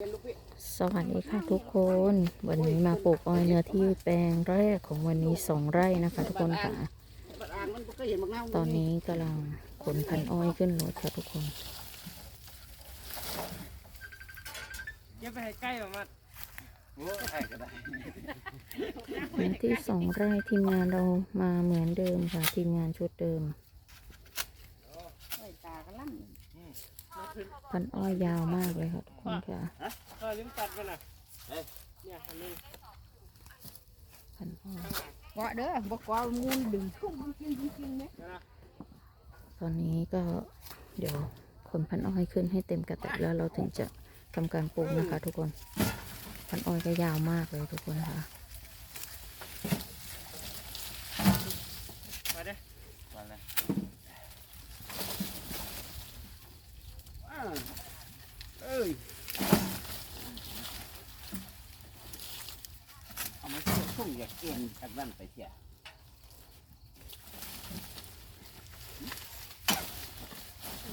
เรียนลูกพี่สวัสดีค่ะทุกคนวันนี้มาปลูกอ้อยเนื้อที่แปลงแรกของวันนี้สองไร่นะคะ ทุกคนค่ะบัดอ่างมันบ่เคยเห็นบักนาวตอนนี้กำลังขนพันอ้อยขึ้นรถค่ะทุกคนอย่าไปให้ใกล้แบบมันโอ้ใช่ก็ได้เนื้อที่สองไร่ทีมงานเรามาเหมือนเดิมค่ะทีมงานชุดเดิม ตากันลั่น พันอ้อยยาวมากเลยค่ะทุกคนค่ะก็ลิ้มตัดไปน่ะเนี่ยอันนี้พันอ้อยเกาะเด้อบ่เกาะงูดึงทุ่มจริงจริงๆเนี่ยนะตอนนี้ก็เดี๋ยวขนพันอ้อยขึ้นให้เต็มกระแตะแล้วเราถึงจะทำการปลูกนะคะ ทุกคนพันอ้อยก็ยาวมากเลยทุกคนค่ะมาเด้อ้าว เอ้ยเอามาเชื่ส่งอยากเอ็นจากบ้านไปเที่ย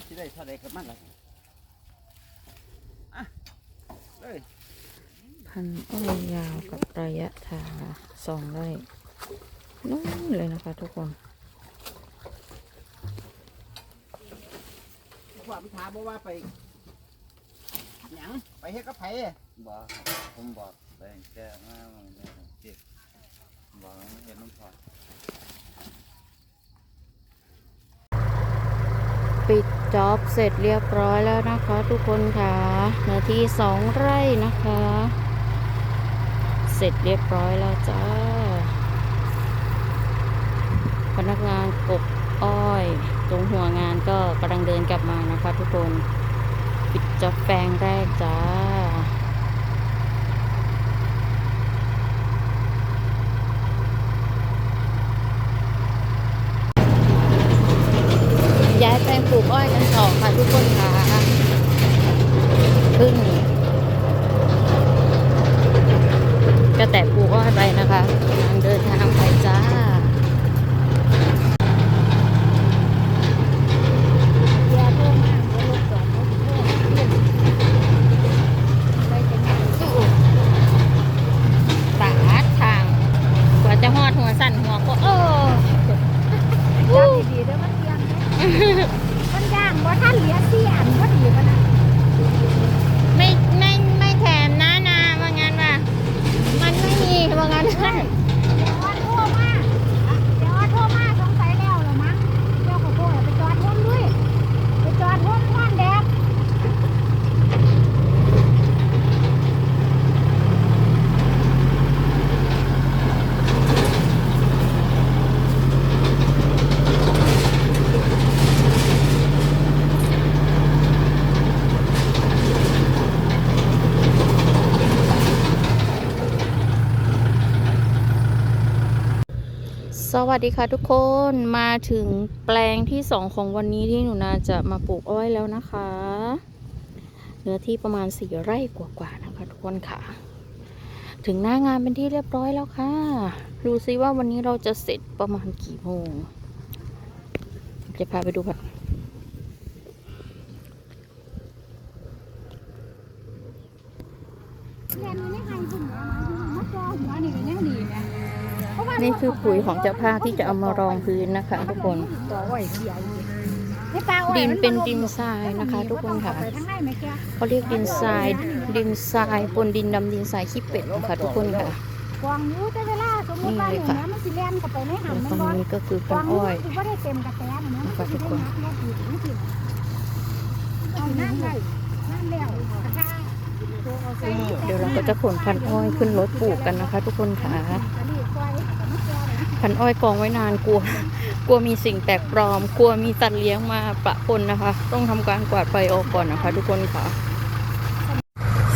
ที่ได้เท่าใดกับมันล่ะอะเอ้ยพันอ้อยยาวกับระยะทางสองไร่นู่นเลยนะคะทุกคน ความถามบ่ว่าไปหยังไปเฮ็ดกับไผบอกผมบอกไปแก้มามันเนี่ยเจ็บบอกไม่เห็นน้ำพอปิดจ็อบเสร็จเรียบร้อยแล้วนะคะ ทุกคนค่ะเนื้อที่สองไร่นะคะ เสร็จเรียบร้อยแล้วจ้า พนักงานกบอ้อย ตรงหัวงานก็กำลังเดินกลับมานะคะทุกคน ปิดจ็อบแปลงแรกจ้า ย้ายแปลงปลูกอ้อยกันต่อค่ะทุกคนค่ะพึ่งก็แต่ปลูกอ้อยไปนะคะกำลังเดินทางไปจ้า ตาทาง กว่าจะหอดหัวสั่นหัวก็เออ จับดีๆเด้อมันเตียงเด้อมันย่างบ่ท่านเหลือสี่อันก็ดีปะนะ ไม่ไม่ไม่แถมนะนาว่างั้นว่า มันไม่มีว่างั้น เดี๋ยวออนโทรมาเดี๋ยวออนโทรมาสงสัยแล้วเหรอมั้งเจ้าขอโทษไปจอดร่มด้วยไปจอดร่มนอนแดด สวัสดีค่ะทุกคนมาถึงแปลงที่สองของวันนี้ที่หนูนาจะมาปลูกอ้อยแล้วนะคะ เนื้อที่ประมาณสี่ไร่กว่าๆนะคะทุกคนค่ะ ถึงหน้างานเป็นที่เรียบร้อยแล้วค่ะ ดูซิว่าวันนี้เราจะเสร็จประมาณกี่โมง จะพาไปดูค่ะแค่นี้ไม่ใคุณหมมาจอหัวนี่ก็ยังดีนะ นี่คือปุ๋ยของเจ้าภาพที่จะเอามารองพื้นนะคะทุกคน ต่อไว้เสียอยู่ให้ปลาอ้อยดินมัเป็นบ่ลงดินทรายนะคะทุกคนค่ะ ไปทางไหนไหมแกเขาเรียกดินทราย ดินทรายปนดินดำดินทรายขี้เป็ดนะคะทุกคนค่ะ กวางอยู่แต่เวลาสมมติว่านี่เนี่ยเลยค่ะมันสิแล่นเข้าไปในหันแล้วมันตรงบ่นี้ก็คือคพันวามอ้อยรู้ว่าได้เต็มกระแตนะนะนะคะทุกคนเอาน้ำได้น้ำแล้วกระทะเดี๋ยวเราก็จะขนพันอ้อยขึ้นรถปลูกกันนะคะ ทุกคนค่ะ พันอ้อยกองไว้นานกลัว กลัวมีสิ่งแปลกปลอม กลัวมีสัตว์เลี้ยงมาปะปนนะคะ ต้องทำการกวาดไฟออกก่อนนะคะทุกคนค่ะ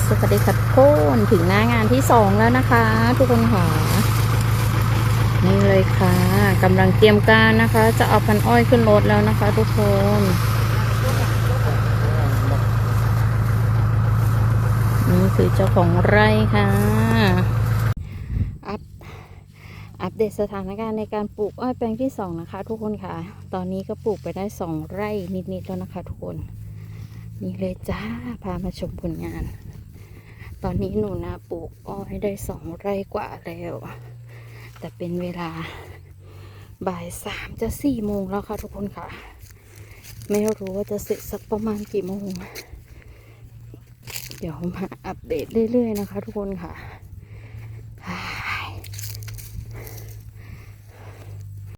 สวัสดีค่ะทุกคนถึงหน้างานที่สองแล้วนะคะ ทุกคนค่ะนี่เลยค่ะกำลังเตรียมการนะคะ จะเอาพันอ้อยขึ้นรถแล้วนะคะ ทุกคนนี่คือเจ้าของไร่ค่ะ เดตสถานการณ์ในการปลูกอ้อยแปลงที่สองนะคะ ทุกคนค่ะ ตอนนี้ก็ปลูกไปได้สองไร่นิด ๆ แล้วนะคะ ทุกคน นี่เลยจ้า พามาชมผลงาน ตอนนี้หนูนาปลูกอ้อยได้สองไร่กว่าแล้ว แต่เป็นเวลาบ่ายสามจะสี่โมงแล้วค่ะ ทุกคนค่ะ ไม่รู้ว่าจะเสร็จสักประมาณกี่โมง เดี๋ยวมาอัปเดตเรื่อย ๆ นะคะ ทุกคนค่ะ